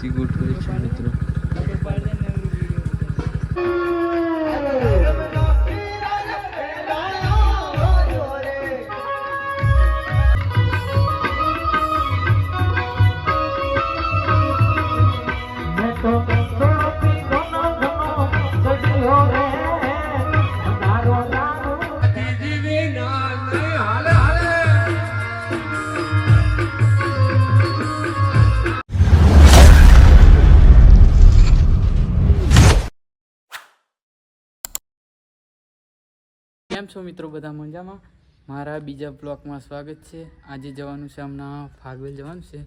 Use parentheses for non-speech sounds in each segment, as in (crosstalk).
મૂર્તિ ગોઠવે છે મિત્રો. છો મિત્રો બધા મજામાં? મારા બીજા બ્લોકમાં સ્વાગત છે. આજે જવાનું છે હમણાં ફાગવેલ જવાનું છે.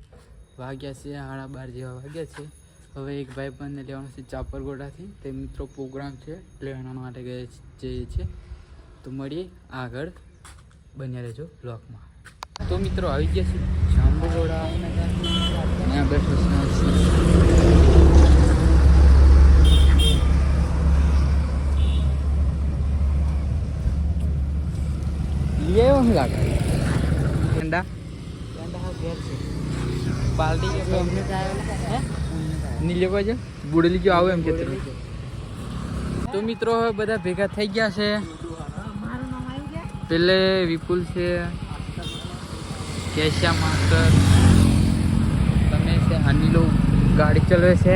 વાગ્યા છે, સાડા બાર જેવા વાગ્યા છે. હવે એક ભાઈ બંધને લેવાનું છે ચાપરગોડાથી. તે મિત્રો પ્રોગ્રામ છે એટલે માટે ગયા જઈએ છીએ. તો મળીએ આગળ. બન્યા રહેજો બ્લોકમાં તો મિત્રો આવી ગયા છે. જાંબુગોડા ત્યાં બેઠો છે લઈ આવ્યો શું લાગે? ઠંડા છે બુડેલી જો આવું એમ કે તો મિત્રો બધા ભેગા થઈ ગયા છે. પેલે વિપુલ છે કેશિયા માસ્ટર તમે છે અનિલો ગાડી ચલાવે છે.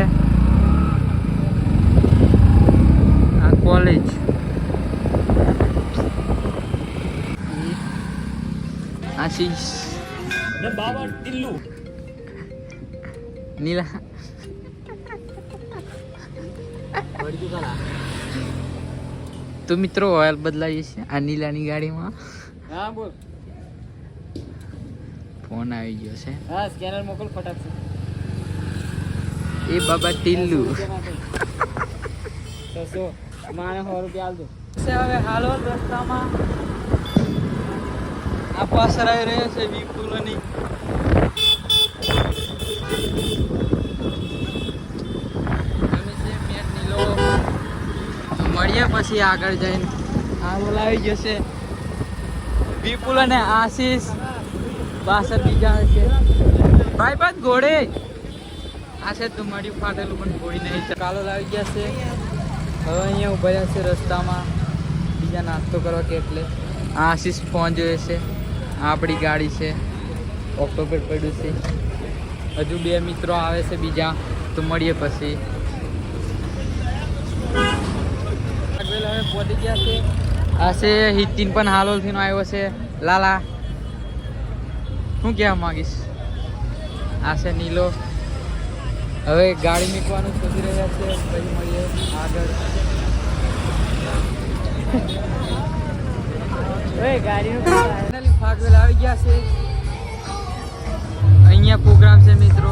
આ કોલેજ આશીષ. બાબા ટિલ્લુ. નીલા. તો મિત્રો ઓઇલ બદલાવીએ છીએ આ નીલાની ગાડીમાં. હા બોલ. ફોન આવી ગયો છે. હા સ્કેનર મોકલ ફટાક એ બાબા ટિલ્લુ. મારે માને સો રૂપિયા આલજો હવે હાલો રસ્તામાં? આ આવી રહ્યો છે વી મેટ મળીએ પછી આગળ જઈને. આ બોલાવી જશે. વિપુલ અને આશીષ પાછળ બીજા છે. ભાઈ બસ ઘોડે. આ છે તો મળી ફાટેલું પણ ઘોડી નહીં કાલો લાવી ગયા છે. હવે અહીંયા ઊભા રહ્યા છે રસ્તામાં. બીજા નાસ્તો કરવા કે એટલે. આશીષ ફોન જોઈએ છે. આપણી ગાડી છે. ઓક્ટોબર પડ્યું છે. હજુ બે મિત્રો આવે છે બીજા, તો મળીએ પછી. પહોંચી ગયા છે આ છે હિતિન પણ હાલોલથી નો આવ્યો છે. લાલા, શું કહેવા માગીશ? આ છે નીલો. હવે ગાડી મૂકવાનું શોધી રહ્યા છે. પછી મળીએ આગળ. ગાડીનું ફાઇનલી આવી ગયા છે. અહીંયા પ્રોગ્રામ છે મિત્રો.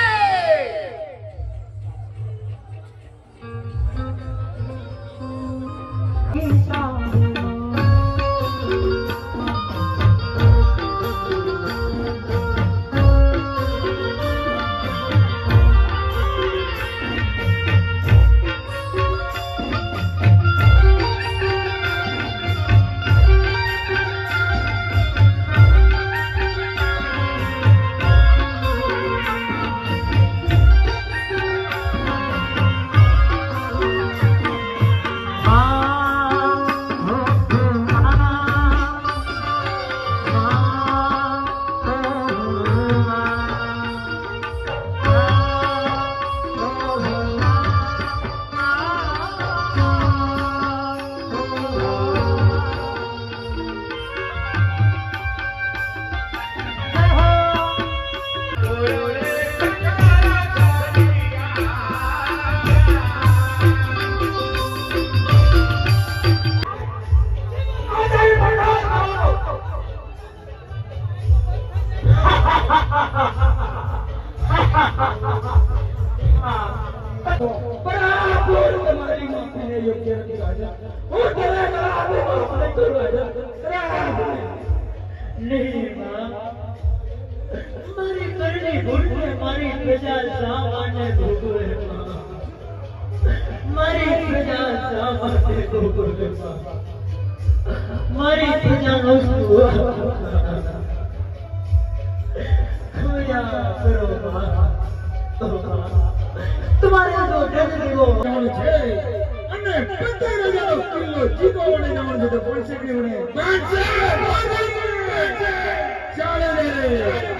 મારી મારી પ્રજા. તમારે તો ડગરીઓ છે અને પંદર હજાર કિલો જીતો બાંધશે! ચાલે રે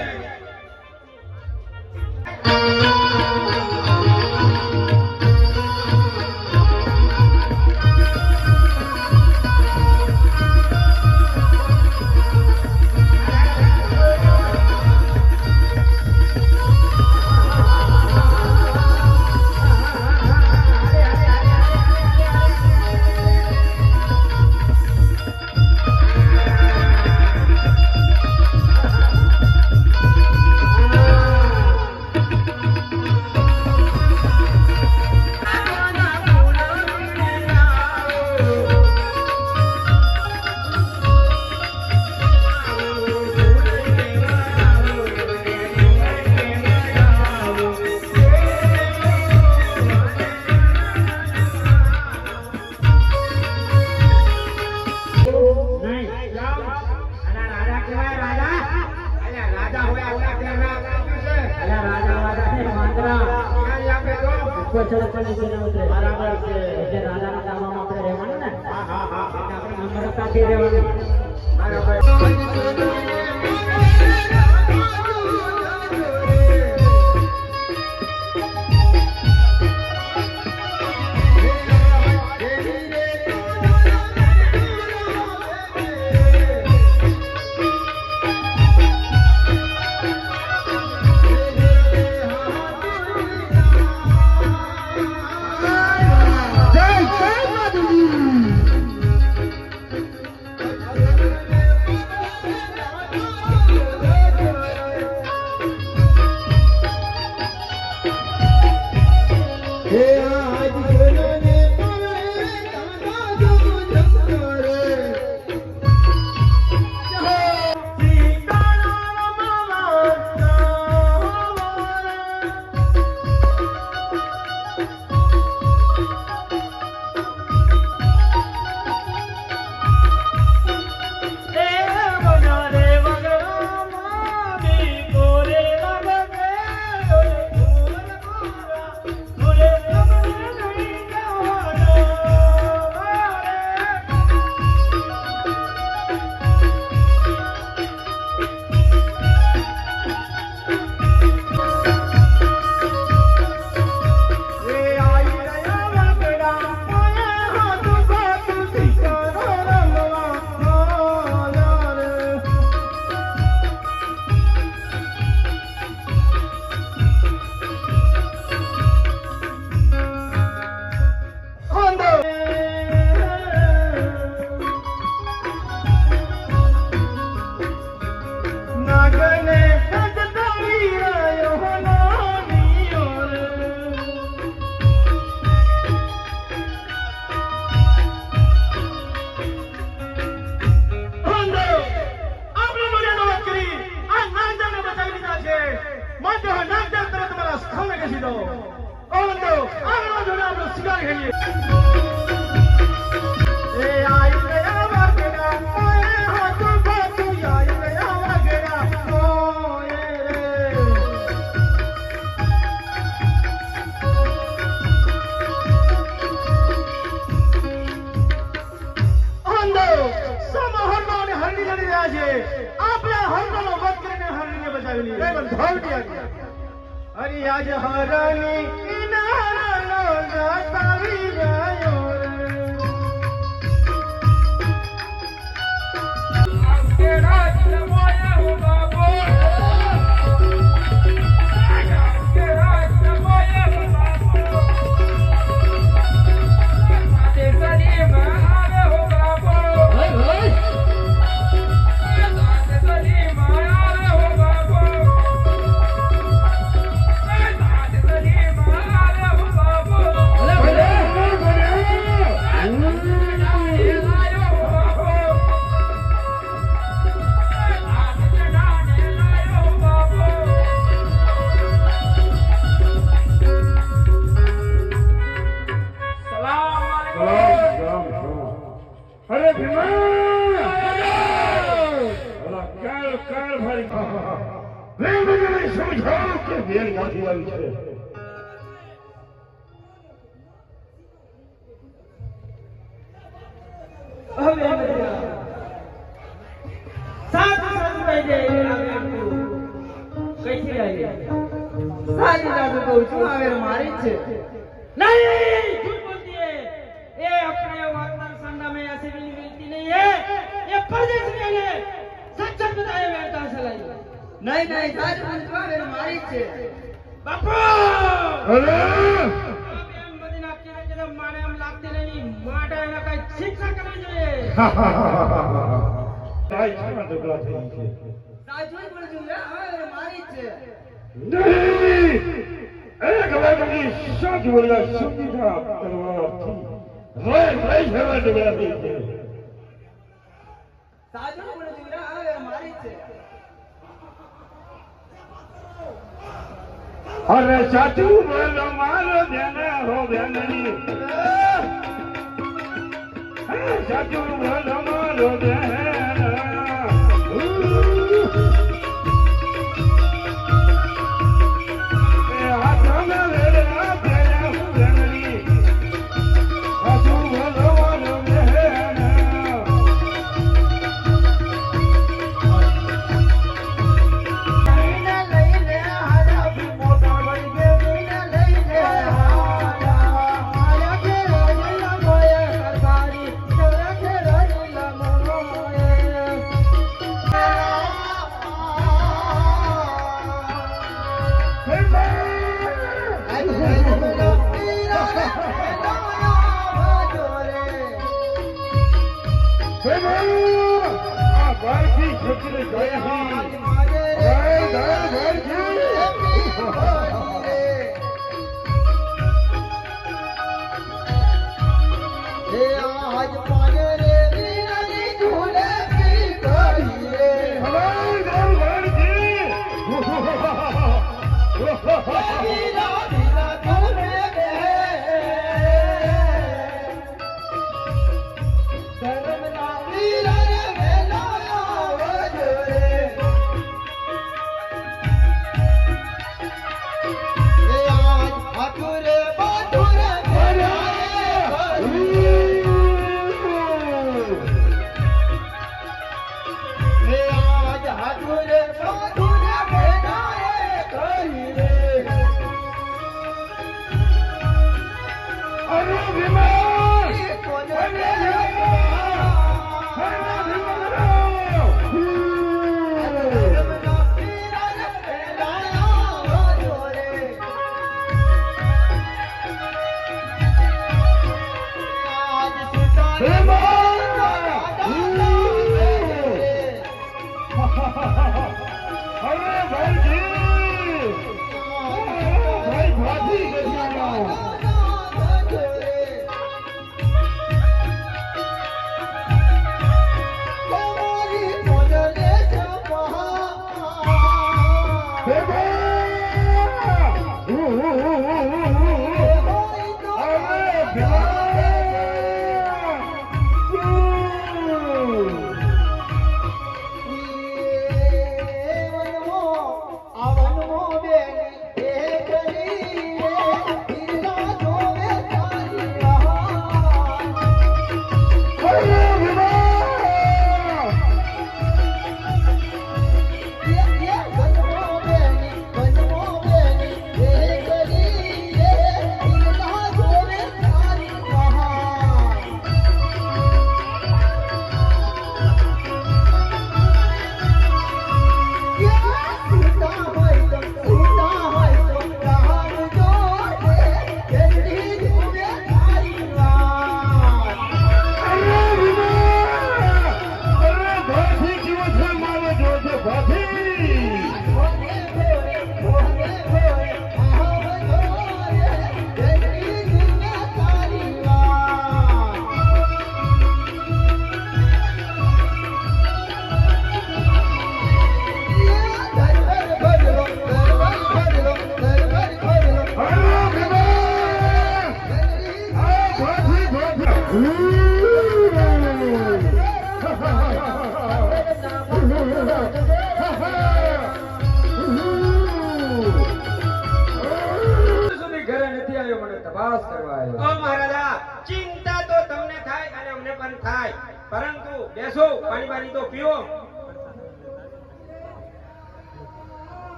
રહેવાનું કાલ કાલ ભાઈ મેં મને સમજાવ કે વેલ ક્યાંથી આવી છે હવે સાત સાત ભાઈ દે કઈથી આવી સારી જાદુ કહું છું હવે મારી જ છે नहीं झूठ बोलती है ये अपने वर्तमान संडा में ऐसे भी नहीं मिलती नहीं है ये परदेश में है સચ્ચર બધાએ વેડતા ચલાવી નહીં નહીં સાચ મંત્રાલ એ મારી છે. બાપુ! અરે! મારે એમ લાગતી નહીં માટે એને કઈ શિક્ષા કરવી જોઈએ. મારી છે. નહીં! એક વાગની સાત બોલ્યા સુવિધા કરવાથી રય રય જવા દેવા દે સાજુ બોલે અરે સાચું બોલો મારો ધ્યાન હો અરે સાચું બોલો મારો ધ્યાન બાળકી છોકરી જોઈ ભાઈ ભાઈ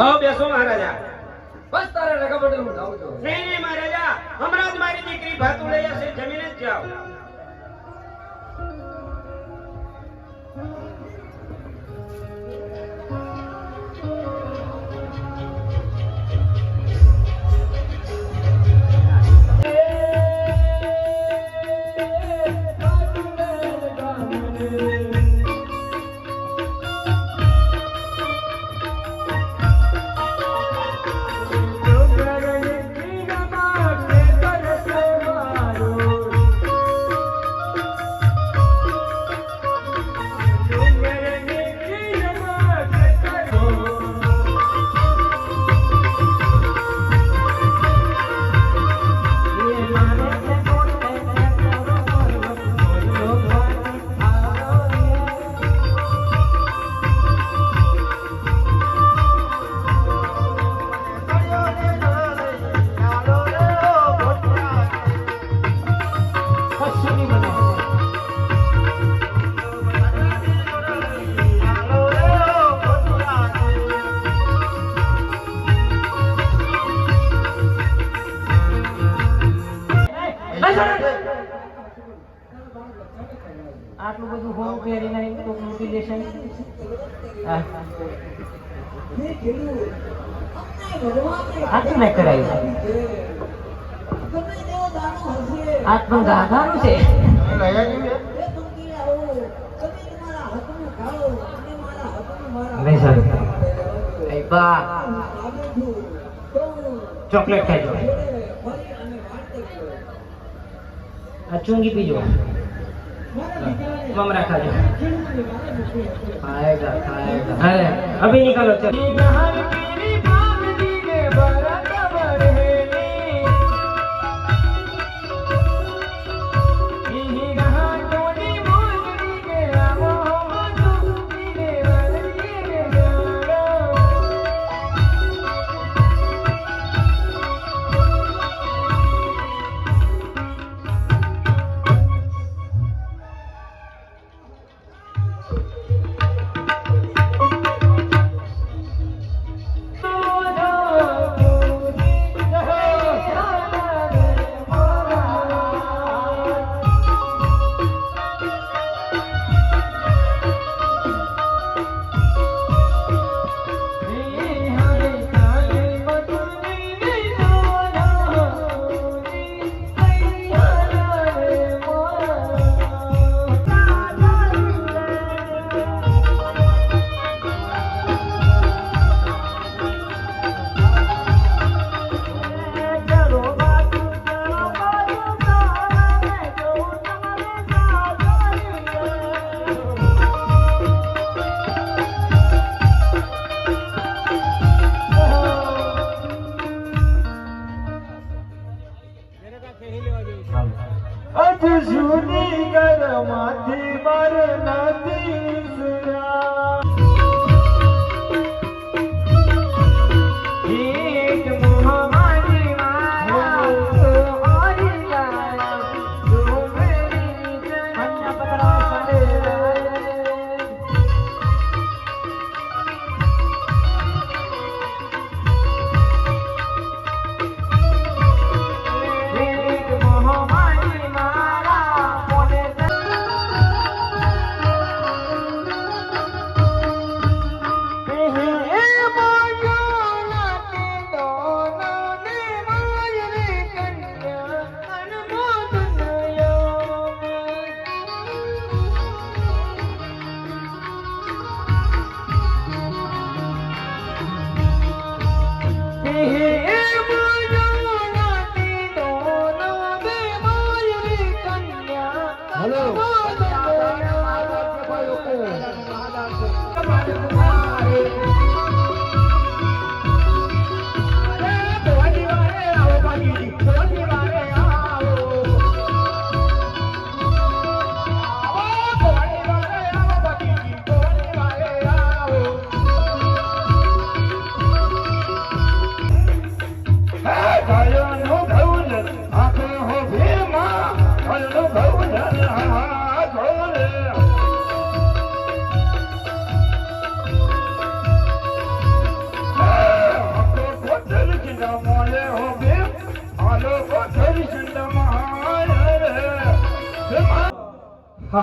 આવો બેસો મહારાજા. બસ તારે રગા હું જાઉં છું. નહીં નહીં મહારાજા. હમણાં જ મારી દીકરી ભાતું લઈ હશે જમીને જ જાઓ. રાધાનું છે. નહીં સર ચોકલેટ ખાજો આ ચુંગી પીજો. મમરા ખાજો. ખાએગા ખાએગા અભી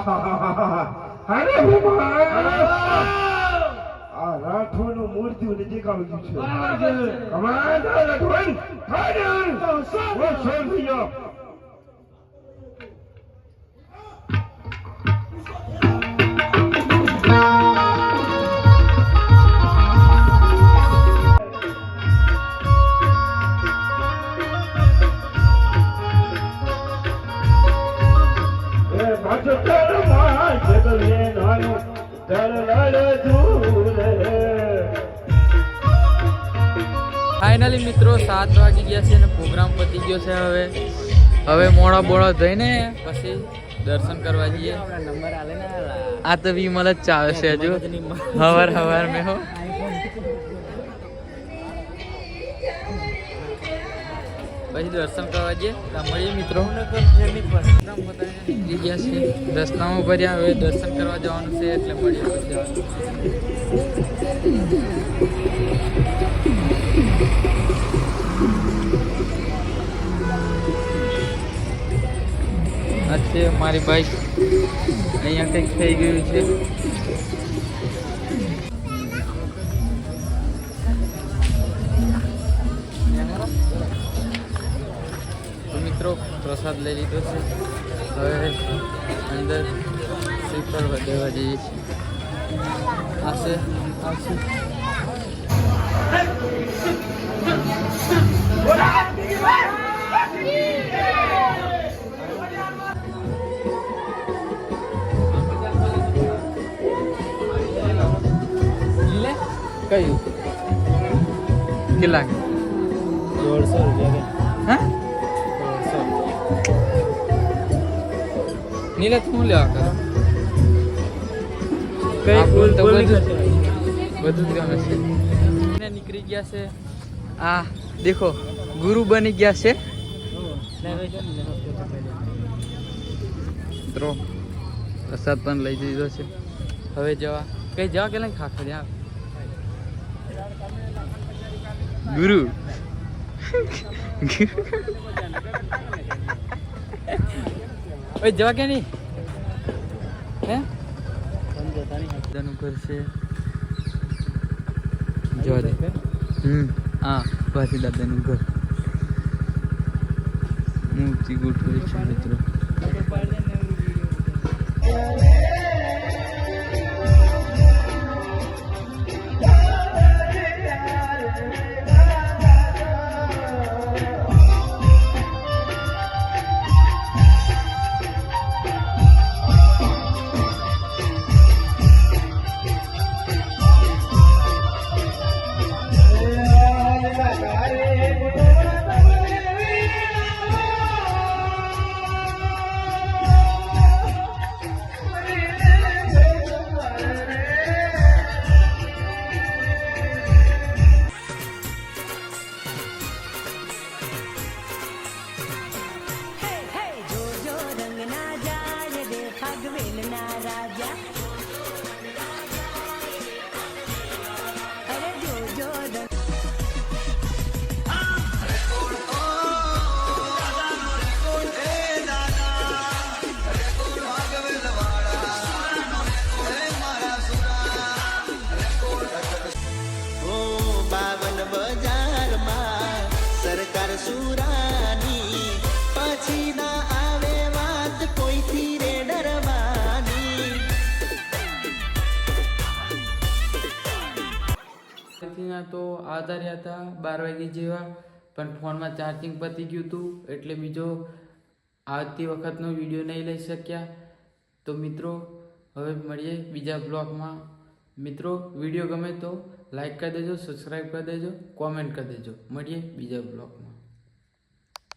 (laughs) અરે આ રાઠોડનું મૂર્તિઓ નજીક આવી ગયું છે. કમાન્ડર રાઠોડ. હાડર ઓ સોન ફાઇનલી મિત્રો સાત વાગી ગયા છે અને પ્રોગ્રામ પતી ગયો છે હવે. હવે મોડા બોડા જઈને પછી દર્શન કરવા જઈએ. આ તો વી મલ જ ચાવે છે હજુ. હવાર હવાર મેં હો. પછી દર્શન કરવા જઈએ. મળીએ મિત્રો. નીકળી ગયા છે. રસ્તામાં ભર્યા હવે દર્શન કરવા જવાનું છે એટલે મળીએ જવાનું. છે મારી બાઈક અહીંયા કંઈક થઈ ગયું છે. પ્રસાદ લઈ લીધો છે. હવે અંદર શ્રીફળ દેવા જઈએ છીએ. આવશે આવશે કયું? કેટલા? દોઢસો રૂપિયા હા? નીલે શું લેવા કરો? કઈ આપણું તો બધું? બધું જ ગમે છે. નીકળી ગયા છે. આ દેખો ગુરુ બની ગયા છે. મિત્રો પ્રસાદ પણ લઈ દીધો છે. હવે જવા. કઈ જવા કે નહીં? ખાખો યાર ગુરુ. ઓય જવા કે નહીં? હે? દાદાનું ઘર છે જવા દે. હમ. હા પાછી દાદાનું ઘર. મૂર્તિ ગોઠવી છે મિત્રો. હતા, બાર વાગે જેવા, પણ ફોનમાં ચાર્જિંગ પતી ગયું હતું એટલે બીજો આવતી વખતનો વીડિયો નહીં લઈ શક્યા. તો મિત્રો, હવે મળીએ બીજા બ્લોગમાં મિત્રો, વીડિયો ગમે તો લાઈક કરી દેજો સબસ્ક્રાઈબ કરી દેજો કોમેન્ટ કરી દેજો. મળીએ બીજા બ્લોગમાં